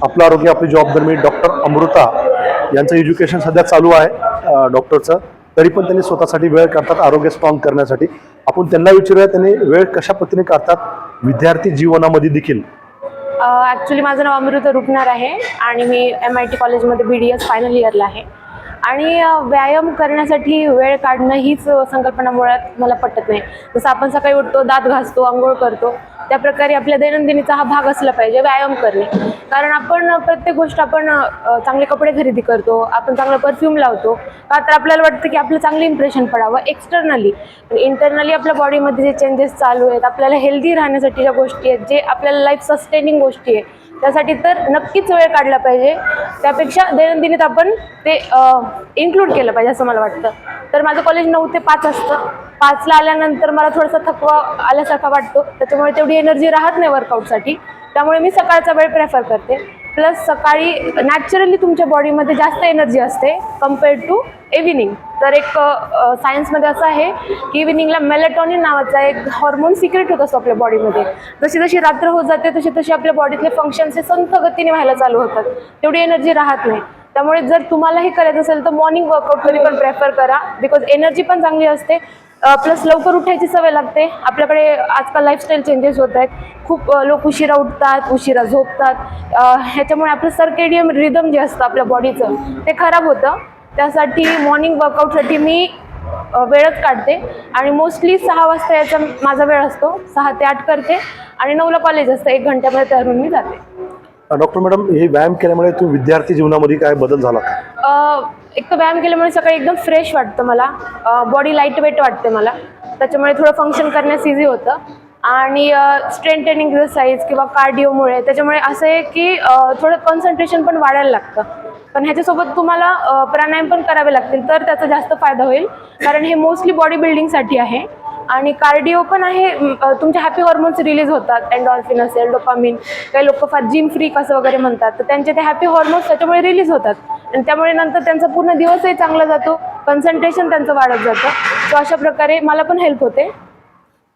आपलं आरोग्य आपली जबाबदारी मी डॉक्टर अमृता यांचं एज्युकेशन सध्या चालू आहे डॉक्टरचं तरी पण त्यांनी स्वतःसाठी वेळ काढतात आरोग्य स्ट्रॉंग करण्यासाठी. आपण त्यांना विचारूया त्यांनी वेळ कशा पद्धतीने काढतात? विद्यार्थी जीवनामध्ये देखील. ॲक्च्युली माझं नाव अमृता रुपणार आहे आणि मी एम आय टी कॉलेजमध्ये बी डी एस फायनल इयरला आहे. आणि व्यायाम करण्यासाठी वेळ काढणं हीच संकल्पना मुळात मला पटत नाही. जसं आपण सकाळी उठतो दात घासतो आंघोळ करतो त्या प्रकारे आपल्या दैनंदिनीचा हा भाग असला पाहिजे व्यायाम करणे. कारण आपण प्रत्येक गोष्ट आपण चांगले कपडे खरेदी करतो आपण चांगलं परफ्यूम लावतो का तर आपल्याला वाटतं की आपलं चांगलं इम्प्रेशन पडावं एक्सटर्नली पण इंटरनली आपल्या बॉडीमध्ये जे चेंजेस चालू आहेत आपल्याला हेल्दी राहण्यासाठी ज्या गोष्टी आहेत जे आपल्याला लाईफ सस्टेनिंग गोष्टी आहे त्यासाठी तर नक्कीच वेळ काढला पाहिजे. त्यापेक्षा दैनंदिनीत आपण ते इन्क्लूड केलं पाहिजे असं मला वाटतं. तर माझं कॉलेज नऊ ते पाच असतं. पाचला आल्यानंतर मला थोडासा थकवा आल्यासारखा वाटतो. त्याच्यामुळे तेवढी एनर्जी राहत नाही वर्कआउटसाठी त्यामुळे मी सकाळचा वेळ प्रेफर करते. प्लस सकाळी नॅचरली तुमच्या बॉडीमध्ये जास्त एनर्जी असते कंपेअर टू इव्हिनिंग तर एक सायन्समध्ये असं आहे की इव्हिनिंगला मेलेटॉनिन नावाचा एक हॉर्मोन सिक्रेट होत असतो आपल्या बॉडीमध्ये जशी जशी रात्र होत जाते तशी तशी आपल्या बॉडीतले फंक्शन्स हे संथ गतीने व्हायला चालू होतात. तेवढी एनर्जी राहत नाही. त्यामुळे जर तुम्हालाही करायचं असेल तर मॉर्निंग वर्कआउट तरी पण प्रेफर करा. बिकॉज एनर्जी पण चांगली असते. प्लस लवकर उठायची सवय लागते. आपल्याकडे आजकाल लाईफस्टाईल चेंजेस होत आहेत. खूप लोक उशिरा उठतात उशिरा झोपतात. ह्याच्यामुळे आपलं सर्केडियम रिदम जे असतं आपल्या बॉडीचं ते खराब होतं. त्यासाठी मॉर्निंग वर्कआउटसाठी मी वेळच काढते. आणि मोस्टली सहा वाजता याचा माझा वेळ असतो. सहा ते आठ करते. आणि नऊला कॉलेज असतं. एक घंट्यामध्ये तयार मी जाते. डॉक्टर मॅडम हे व्यायाम केल्यामुळे तुम्ही विद्यार्थी जीवनामध्ये काय बदल झाला अ, एक तर व्यायाम केल्यामुळे सकाळी एकदम फ्रेश वाटतं मला. बॉडी लाइट वेट वाटते मला. त्याच्यामुळे थोडं फंक्शन करण्यास इझी होतं. आणि स्ट्रेंथ ट्रेनिंग एक्सरसाइज किंवा कार्डिओमुळे त्याच्यामुळे असं आहे की अ, थोडं कॉन्सन्ट्रेशन पण वाढायला लागतं. पण ह्याच्यासोबत तुम्हाला अ, प्राणायाम पण करावे लागतील तर त्याचा जास्त फायदा होईल. कारण हे मोस्टली बॉडी बिल्डिंगसाठी आहे. आणि कार्डिओ पण आहे तुमचे हॅपी हॉर्मोन्स रिलीज होतात एन्डॉर्फिन असेल डोपामिन काही लोक फार जिम फ्रीक असं वगैरे म्हणतात तर त्यांचे ते हॅपी हॉर्मोन्स त्याच्यामुळे रिलीज होतात. आणि त्यामुळे नंतर त्यांचा पूर्ण दिवसही चांगला जातो कन्सन्ट्रेशन त्यांचं वाढत जातं. सो अशा प्रकारे मला पण हेल्प होते.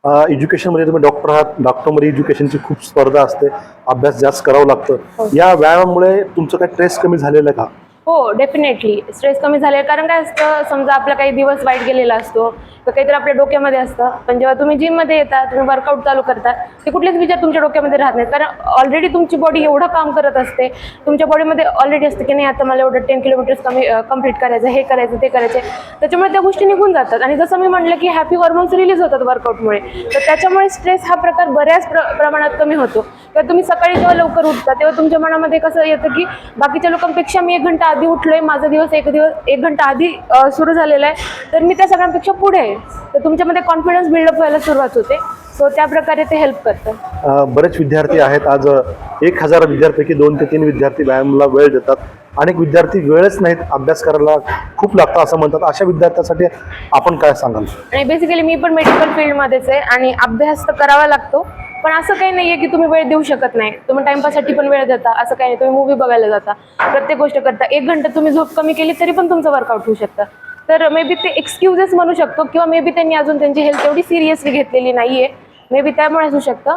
एज्युकेशनमध्ये तुम्ही डॉक्टर आहात डॉक्टरमध्ये एज्युकेशनची खूप स्पर्धा असते अभ्यास जास्त करावं लागतं. या व्यायामामुळे तुमचं काय स्ट्रेस कमी झालेलं आहे का? हो डेफिनेटली स्ट्रेस कमी झाले कारण काय असतं समजा आपला काही दिवस वाईट गेलेला असतो तर काहीतरी आपल्या डोक्यामध्ये असतं पण जेव्हा तुम्ही जिममध्ये येता तुम्ही वर्कआउट चालू करता ते कुठलेच विचार तुमच्या डोक्यामध्ये राहत नाहीत. कारण ऑलरेडी तुमची बॉडी एवढं काम करत असते तुमच्या बॉडीमध्ये ऑलरेडी असते की नाही आता मला एवढं टेन किलोमीटर्स कमी कंप्लीट करायचं हे करायचं ते करायचं. त्याच्यामुळे त्या गोष्टी निघून जातात. आणि जसं मी म्हटलं की हॅपी हॉर्मोन्स रिलीज होतात वर्कआउटमुळे तर त्याच्यामुळे स्ट्रेस हा प्रकार बऱ्याच प्र प्रमाणात कमी होतो. किंवा तुम्ही सकाळी जेव्हा लवकर उठता तेव्हा तुमच्या मनामध्ये कसं येतं की बाकीच्या लोकांपेक्षा मी एक घंटा आधी उठलोय माझा दिवस एक दिवस एक घंटा आधी सुरू झालेला आहे. तर मी त्या सगळ्यांपेक्षा पुढे आहे. तर तुमच्यामध्ये कॉन्फिडन्स बिल्डअप व्हायला सुरुवात होते. सो त्या प्रकारे ते हेल्प करतं. बरेच विद्यार्थी आहेत. आज एक हजार विद्यार्थ्यापैकी दोन ते तीन विद्यार्थी व्यायामाला वेळ देतात. अनेक विद्यार्थी वेळच नाहीत. अभ्यास करायला खूप लागतं असं म्हणतात. अशा विद्यार्थ्यांसाठी आपण काय सांगाल? आणि बेसिकली मी पण मेडिकल फील्डमध्येच आहे आणि अभ्यास तर करावा लागतो. पण असं काही नाही आहे की तुम्ही वेळ देऊ शकत नाही. तुम्ही टाइमपाससाठी पण वेळ देता असं काही नाही. तुम्ही मूवी बघायला जाता प्रत्येक गोष्ट करता. एक घंटा तुम्ही झोप कमी केली तरी पण तुमचं वर्कआउट होऊ शकतं. तर मे बी ते एक्सक्युजेस म्हणू शकतो किंवा मे बी त्यांनी अजून त्यांची हेल्थ एवढी सिरियसली घेतलेली नाही आहे मे बी त्यामुळे असू शकतं.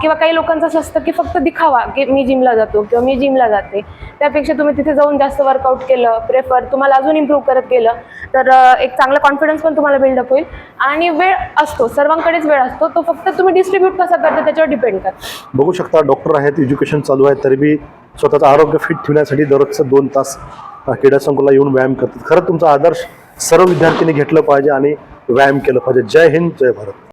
किंवा काही लोकांचं असं असतं की फक्त दिखावा की मी जिमला जातो किंवा मी जिमला जाते. त्यापेक्षा तुम्ही तिथे जाऊन जास्त वर्कआउट केलं प्रेफर तुम्हाला अजून इम्प्रूव्ह करत गेलं तर एक चांगला कॉन्फिडन्स पण तुम्हाला बिल्डअप होईल. आणि वेळ असतो सर्वांकडेच वेळ असतो तो फक्त तुम्ही डिस्ट्रीब्यूट कसा करता त्याच्यावर डिपेंड करता बघू शकता डॉक्टर आहेत एज्युकेशन चालू आहे तरी बी स्वतःचं आरोग्य फिट ठेवण्यासाठी दररोजचं दोन तास क्रीडा संकुला येऊन व्यायाम करतात. खरं तुमचा आदर्श सर्व विद्यार्थ्यांनी घेतलं पाहिजे आणि व्यायाम केलं पाहिजे. जय हिंद जय भारत.